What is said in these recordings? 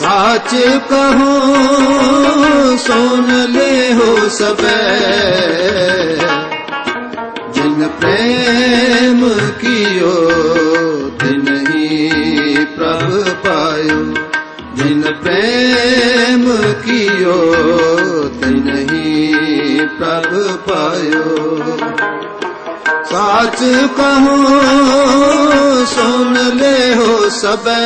ਸਾਚ ਕਹੋ ਸੁਨ ਲੈ ਹੋ ਸਬੈ ਜਿਨ ਪ੍ਰੇਮ ਕੀਓ, ਤਿਨ ਹੀ ਪ੍ਰਭ ਪਾਇਓ। ਜਿਨ ਪ੍ਰੇਮ ਕੀਓ, ਤਿਨ ਹੀ ਪ੍ਰਭ ਪਾਇਓ। साच कहो सुन ले हो सबे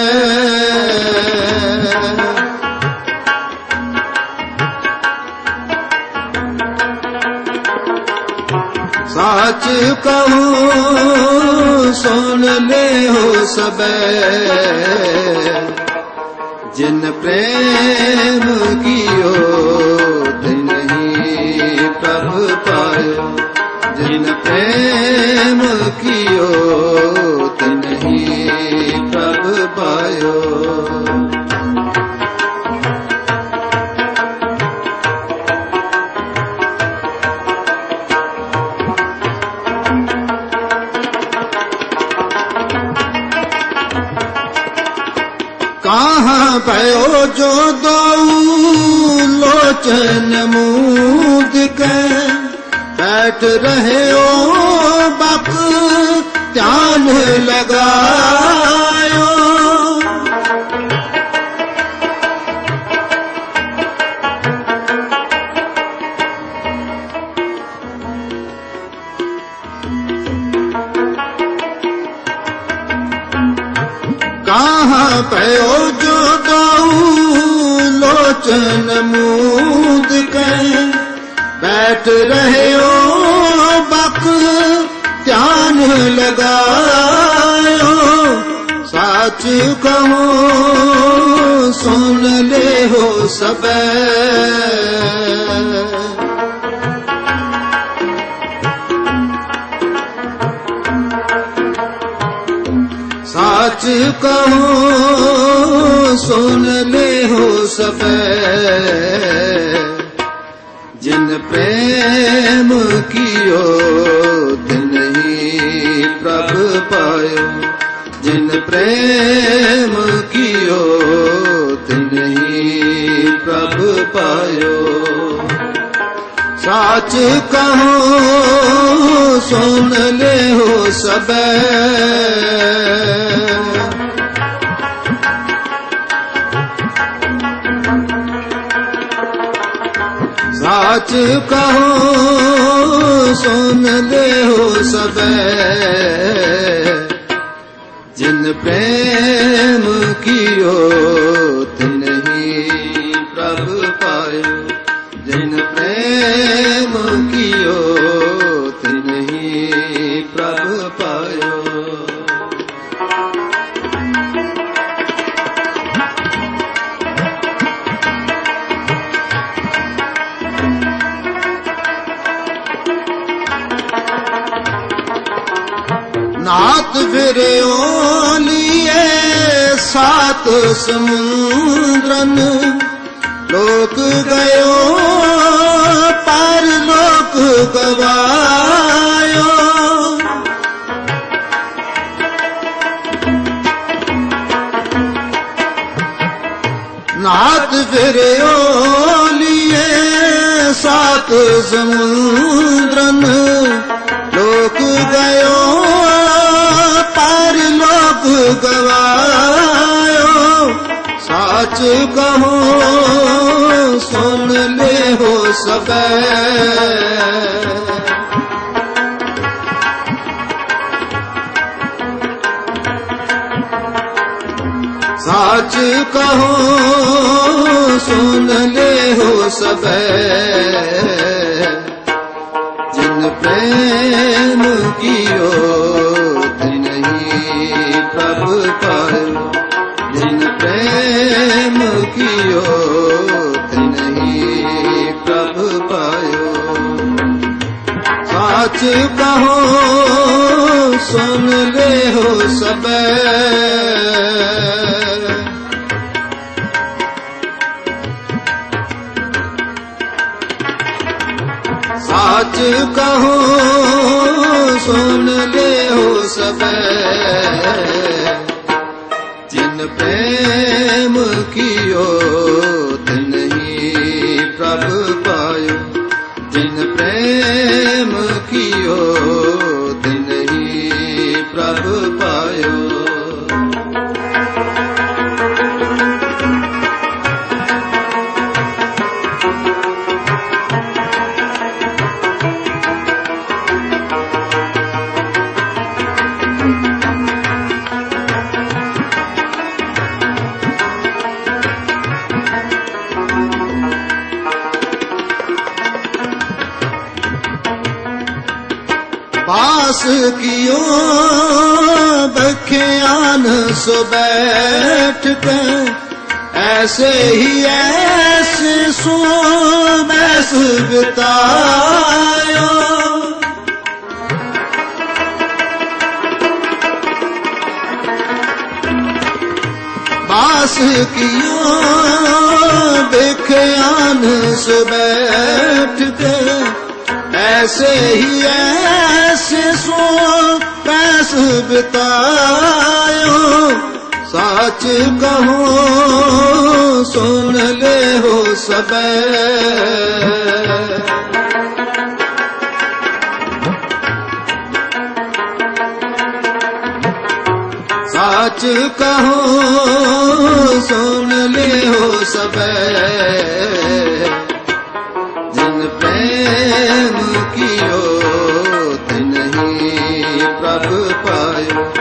साच कहो सुन ले हो सबे जिन प्रेम कियो तिन ही प्रभ पायो जिन प्रेम कियो तिन ही प्रभ पायो कहाँ भयो जो दो लोचन मूद के ਬੈਠ ਰਹਿਓ ਬਕ ਧਿਆਨ ਲਗਾਇਓ। ਕਹਾਂ ਪਇਓ ਜੋ ਗਾਉ ਲੋਚਨ ਮੂਦ ਕੈ ਬੈਠ ਰਹਿਓ ध्यान लगायो साच कहो सुन ले हो सबे साच कहो सुन ले हो सबे जिन प्रेम कियो तिन ही ਫਲ ਪਾਇਓ ਜਿਨ ਪ੍ਰੇਮ ਕੀਓ ਤਿਨਹੀ ਪ੍ਰਭ ਪਾਇਓ। ਸਾਚ ਕਹੋ ਸੁਣ ਲਿਓ ਸਬੈ ਨਾਚ ਕਹੋ ਸੁਨ ਦੇਹੋ ਸਬੈ ਜਿਨ ਪ੍ਰੇਮ ਕੀਓ नाथ फिर लिए सात समुद्रन लोक गयो पार लोक गवायो नाथ फिर लिए सात समुद्रन लोक गयो ਸੱਚ ਕਹੋ, ਸੁਣ ਲੈ ਹੋ ਸਬੈ। ਸੱਚ ਕਹੋ, ਸੁਣ ਲੈ ਹੋ ਸਬੈ। ਜਿਨ ਪ੍ਰੇਮ ਕੀਓ, ਤਿਨ ਪ੍ਰਭ ਪਾਇਓ ਪ੍ਰੇਮ ਕੀਓ ਤਨਹੀ ਪ੍ਰਭ ਪਾਇਓ ਸਾਚ ਕਹੋ ਸੁਨ ਲੈ ਹੋ ਸਬੈ ਸਾਚ ਕਹੋ ਸੁਨ ਲੈ ਹੋ ਸਬੈ ਮਨ ਪ੍ਰੇਮ ਕੀਓ ਤਨਹੀ ਪ੍ਰਭ बास कियो बख्यान सो बैठ के ऐसे ही ऐसे सो बैस बितायो बास कियो बेख्यान से बैठ के ऐसे ही ऐसे सो पैस बितायो सच कहो सुन ले हो सब सच कहो सुन ले हो सब जिन प्रेम ਪ੍ਰਭ ਪਾਇਓ,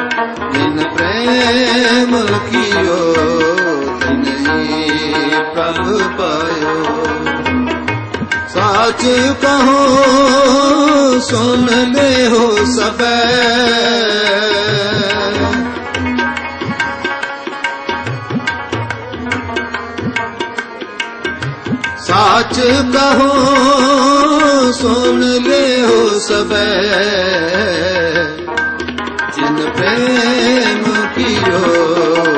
ਜਿਨ ਪ੍ਰੇਮ ਕੀਓ ਤਿਨਹੀ ਪ੍ਰਭ ਪਾਇਓ। ਸੱਚ ਕਹੋ ਸੁਨ ਲੈ ਹੋ ਸਭੈ। ਸਾਚ ਕਹੋ, ਸੁਣ ਹੋ ਸਭੈ। no.